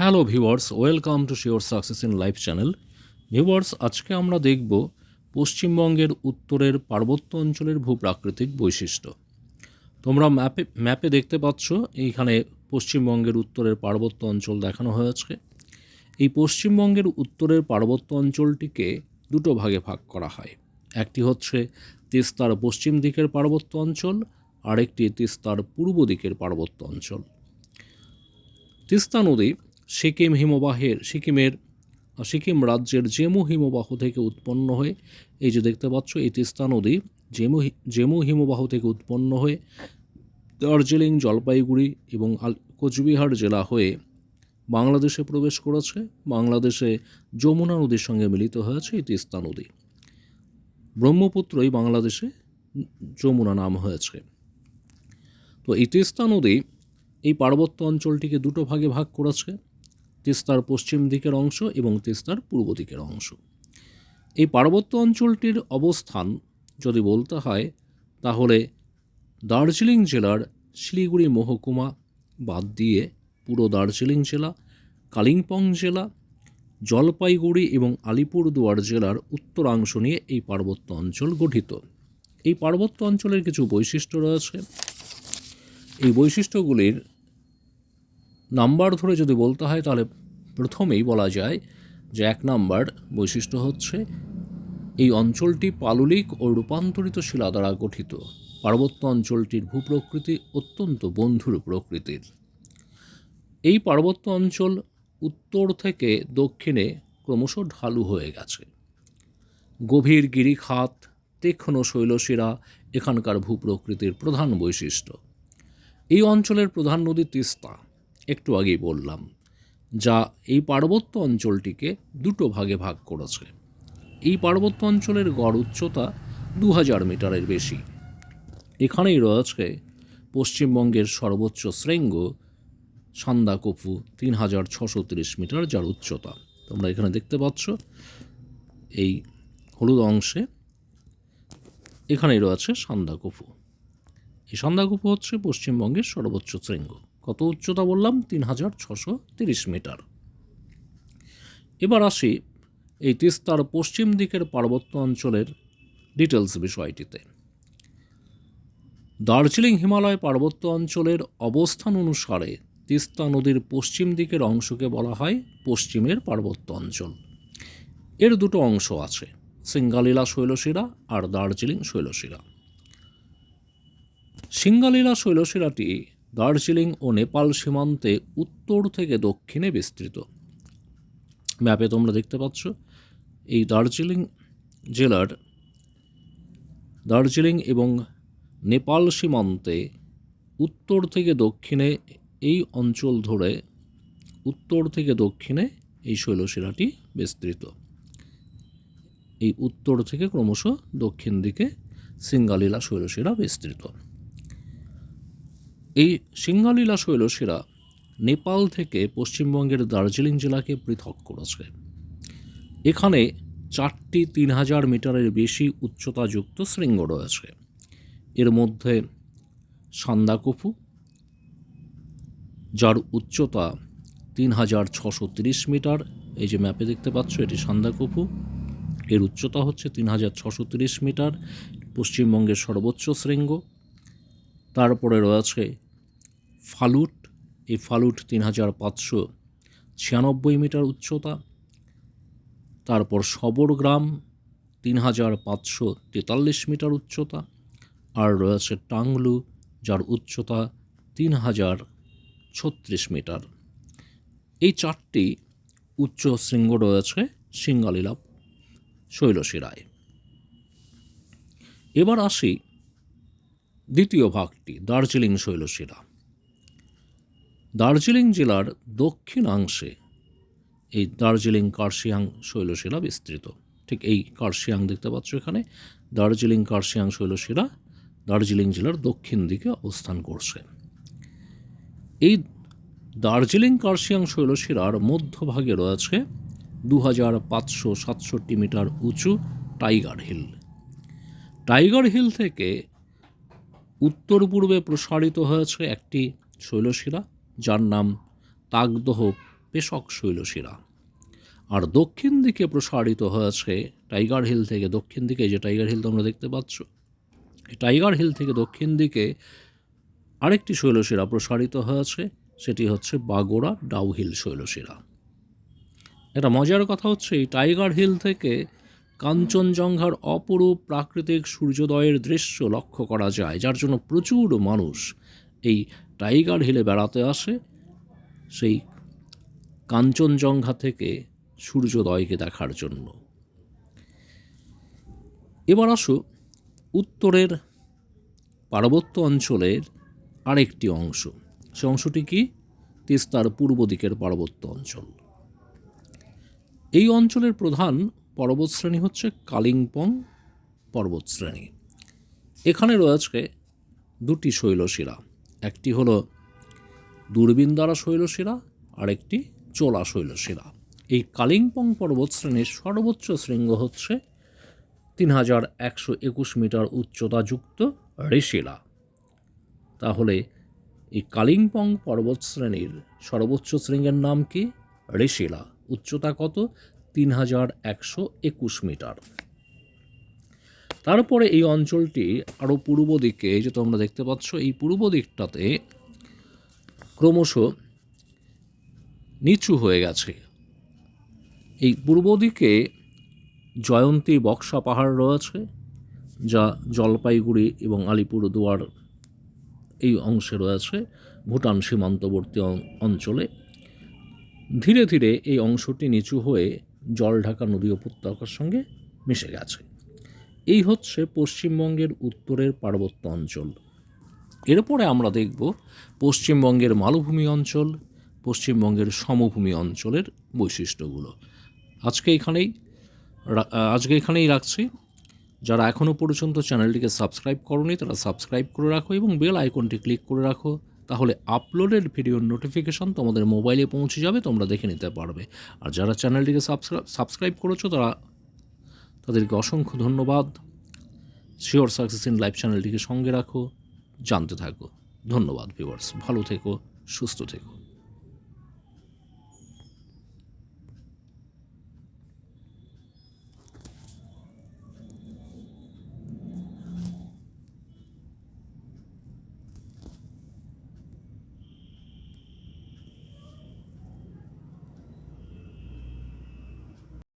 Hello viewers, welcome to sure success in life channel. Viewers, আজকে আমরা দেখব পশ্চিমবঙ্গের উত্তরের পার্বত্য অঞ্চলের ভূপ্রাকৃতিক বৈশিষ্ট্য। তোমরা ম্যাপে ম্যাপে দেখতে পাচ্ছ, এইখানে পশ্চিমবঙ্গের উত্তরের পার্বত্য অঞ্চল দেখানো হয়েছে এই পশ্চিমবঙ্গের উত্তরের পার্বত্য অঞ্চলটিকে দুটো ভাগে ভাগ করা হয়। একটি হচ্ছে তিস্তার পশ্চিম দিকের পার্বত্য অঞ্চল, আরেকটি তিস্তার পূর্ব দিকের পার্বত্য অঞ্চল। তিস্তা নদী সিকিম হিমবাহের, সিকিমের, সিকিম রাজ্যের জেমু হিমবাহ থেকে উৎপন্ন হয়ে, এই যে দেখতে পাচ্ছ, এই তিস্তা নদী জেমু জেমু হিমবাহ থেকে উৎপন্ন হয়ে দার্জিলিং, জলপাইগুড়ি এবং কোচবিহার জেলা হয়ে বাংলাদেশে প্রবেশ করেছে। বাংলাদেশে যমুনা নদীর সঙ্গে মিলিত হয়েছে এই তিস্তা নদী। ব্রহ্মপুত্রই বাংলাদেশে যমুনা নাম হয়েছে। তো এই তিস্তা নদী এই পার্বত্য অঞ্চলটিকে দুটো ভাগে ভাগ করেছে। তিস্তার পশ্চিম দিকের অংশ এবং তিস্তার পূর্ব দিকের অংশ। এই পার্বত্য অঞ্চলটির অবস্থান যদি বলতে হয়, তাহলে দার্জিলিং জেলার শিলিগুড়ি মহকুমা বাদ দিয়ে পুরো দার্জিলিং জেলা, কালিম্পং জেলা, জলপাইগুড়ি এবং আলিপুরদুয়ার জেলার উত্তরাংশ নিয়ে এই পার্বত্য অঞ্চল গঠিত। এই পার্বত্য অঞ্চলের কিছু বৈশিষ্ট্য রয়েছে। এই বৈশিষ্ট্যগুলির নাম্বার ধরে যদি বলতে হয়, তাহলে প্রথমেই বলা যায় যে এক নাম্বার বৈশিষ্ট্য হচ্ছে এই অঞ্চলটি পাললিক ও রূপান্তরিত শিলা দ্বারা গঠিত। পার্বত্য অঞ্চলটির ভূপ্রকৃতি অত্যন্ত বন্ধুর প্রকৃতির। এই পার্বত্য অঞ্চল উত্তর থেকে দক্ষিণে ক্রমশ ঢালু হয়ে গেছে। গভীর গিরিখাত, তীক্ষ্ণ শৈলশিরা এখানকার ভূপ্রকৃতির প্রধান বৈশিষ্ট্য। এই অঞ্চলের প্রধান নদী তিস্তা, একটু আগেই বললাম। যা এই পার্বত্য অঞ্চলটিকে দুটো ভাগে ভাগ করেছে। এই পার্বত্য অঞ্চলের গড় উচ্চতা দু হাজার মিটারের বেশি। এখানেই রয়েছে পশ্চিমবঙ্গের সর্বোচ্চ শৃঙ্গ সান্দাকফু তিন হাজার ছশো তিরিশ মিটার, যার উচ্চতা। তোমরা এখানে দেখতে পাচ্ছ এই হলুদ অংশে। এখানেই রয়েছে সান্দাকফু এই সন্ধ্যাকূপ হচ্ছে পশ্চিমবঙ্গের সর্বোচ্চ শৃঙ্গ। কত উচ্চতা বললাম? তিন হাজার ছশো তিরিশ মিটার। এবার আসি এই তিস্তার পশ্চিম দিকের পার্বত্য অঞ্চলের ডিটেলস বিষয়টিতে। দার্জিলিং হিমালয় পার্বত্য অঞ্চলের অবস্থান অনুসারে তিস্তা নদীর পশ্চিম দিকের অংশকে বলা হয় পশ্চিমের পার্বত্য অঞ্চল। এর দুটো অংশ আছে, সিঙ্গালীলা শৈলশিরা আর দার্জিলিং শৈলশিরা। সিঙ্গালীলা শৈলশিরাটি দার্জিলিং ও নেপাল সীমান্তে উত্তর থেকে দক্ষিণে বিস্তৃত। ম্যাপে তোমরা দেখতে পাচ্ছ, এই দার্জিলিং জেলার দার্জিলিং এবং নেপাল সীমান্তে উত্তর থেকে দক্ষিণে এই অঞ্চল ধরে উত্তর থেকে দক্ষিণে এই শৈলশিরাটি বিস্তৃত। এই উত্তর থেকে ক্রমশ দক্ষিণ দিকে সিঙ্গালীলা শৈলশিরা বিস্তৃত। এই সিঙ্গালীলা শৈলশিরা নেপাল থেকে পশ্চিমবঙ্গের দার্জিলিং জেলাকে পৃথক করেছে। এখানে চারটি তিন হাজার মিটারের বেশি উচ্চতাযুক্ত শৃঙ্গ রয়েছে। এর মধ্যে সান্দাকফু, যার উচ্চতা তিন হাজার ছশো তিরিশ মিটার, এই যে ম্যাপে দেখতে পাচ্ছ, এটি সান্দাকফু। এর উচ্চতা হচ্ছে তিন হাজার ছশো তিরিশ মিটার, পশ্চিমবঙ্গের সর্বোচ্চ শৃঙ্গ। তারপরে রয়েছে ফালুট, এই ফালুট তিন হাজার পাঁচশো ছিয়ানব্বই মিটার উচ্চতা, তারপর সবরগ্রাম তিন হাজার পাঁচশো তেতাল্লিশ মিটার উচ্চতা, আর রয়েছে টাংলু, যার উচ্চতা তিন হাজার ছত্রিশ মিটার। এই চারটি উচ্চ শৃঙ্গ রয়েছে সিঙ্গালীলা শৈলশিরায় এবার আসি দ্বিতীয় ভাগটি, দার্জিলিং শৈলশিরা দার্জিলিং জেলার দক্ষিণাংশে এই দার্জিলিং কার্শিয়াং শৈলশিরা বিস্তৃত। ঠিক এই কার্শিয়াং দেখতে পাচ্ছ এখানে। দার্জিলিং কার্শিয়াং শৈলশিরা দার্জিলিং জেলার দক্ষিণ দিকে অবস্থান করছে। এই দার্জিলিং কার্শিয়াং শৈলশিরার মধ্যভাগে রয়েছে দু হাজার পাঁচশো সাতষট্টি মিটার উঁচু টাইগার হিল। টাইগার হিল থেকে উত্তর পূর্বে প্রসারিত হয়েছে একটি শৈলশিরা যার নাম তাগদহ পেশক শৈলশিরা। আর দক্ষিণ দিকে প্রসারিত হয়েছে টাইগার হিল থেকে। দক্ষিণ দিকে যে টাইগার হিল তোমরা দেখতে পাচ্ছ, এই টাইগার হিল থেকে দক্ষিণ দিকে আরেকটি শৈলশিরা প্রসারিত হয়েছে, সেটি হচ্ছে বাগোড়া ডাউহিল শৈলশিরা। এটা মজার কথা হচ্ছে, এই টাইগার হিল থেকে কাঞ্চনজঙ্ঘার অপরূপ প্রাকৃতিক সূর্যোদয়ের দৃশ্য লক্ষ্য করা যায়, যার জন্য প্রচুর মানুষ এই টাইগার হিলে বেড়াতে আসে, সেই কাঞ্চনজঙ্ঘা থেকে সূর্যোদয়কে দেখার জন্য। এবার আসো উত্তরের পার্বত্য অঞ্চলের আরেকটি অংশ। সে অংশটি কি? তিস্তার পূর্ব দিকের পার্বত্য অঞ্চল। এই অঞ্চলের প্রধান পর্বতশ্রেণী হচ্ছে কালিম্পং পর্বতশ্রেণী এখানে রয়েছে দুটি শৈলশিরা একটি হলো দূরবীন দ্বারা শৈলশিরা আরেকটি চোলা শৈলশিরা এই কালিম্পং পর্বতশ্রেণীর সর্বোচ্চ শৃঙ্গ হচ্ছে তিন হাজার একশো একুশ মিটার উচ্চতাযুক্ত ঋষিলা। তাহলে এই কালিম্পং পর্বতশ্রেণীর সর্বোচ্চ শৃঙ্গের নাম কি? ঋষিলা। উচ্চতা কত? তিন হাজার একশো একুশ মিটার। তারপরে এই অঞ্চলটি আরও পূর্ব দিকে যে তোমরা দেখতে পাচ্ছ, এই পূর্ব দিকটাতে ক্রমশ নিচু হয়ে গেছে। এই পূর্ব দিকে জয়ন্তী বক্সা পাহাড় রয়েছে, যা জলপাইগুড়ি এবং আলিপুরদুয়ার এই অংশে রয়েছে, ভুটান সীমান্তবর্তী অঞ্চলে। ধীরে ধীরে এই অংশটি নিচু হয়ে জলঢাকা নদী উপত্যকার সঙ্গে মিশে গেছে। এই হচ্ছে পশ্চিমবঙ্গের উত্তরের পার্বত্য অঞ্চল। এরপরে আমরা দেখব পশ্চিমবঙ্গের মালভূমি অঞ্চল, পশ্চিমবঙ্গের সমভূমি অঞ্চলের বৈশিষ্ট্যগুলো। আজকে এখানেই আজকে এখানেই রাখছি। যারা এখনও পর্যন্ত চ্যানেলটিকে সাবস্ক্রাইব করনি, তারা সাবস্ক্রাইব করে রাখো এবং বেল আইকনটি ক্লিক করে রাখো। তাহলে আপলোডেড ভিডিওর নোটিফিকেশান তোমাদের মোবাইলে পৌঁছে যাবে, তোমরা দেখে নিতে পারবে। আর যারা চ্যানেলটিকে সাবস্ক্রাইব সাবস্ক্রাইব করেছ, তারা তাদেরকে অসংখ্য ধন্যবাদ। শিওর সাকসেস ইন লাইফ চ্যানেলটিকে সঙ্গে রাখো, জানতে থাকো। ধন্যবাদ ভিউয়ার্স ভালো থেকো, সুস্থ থেকো।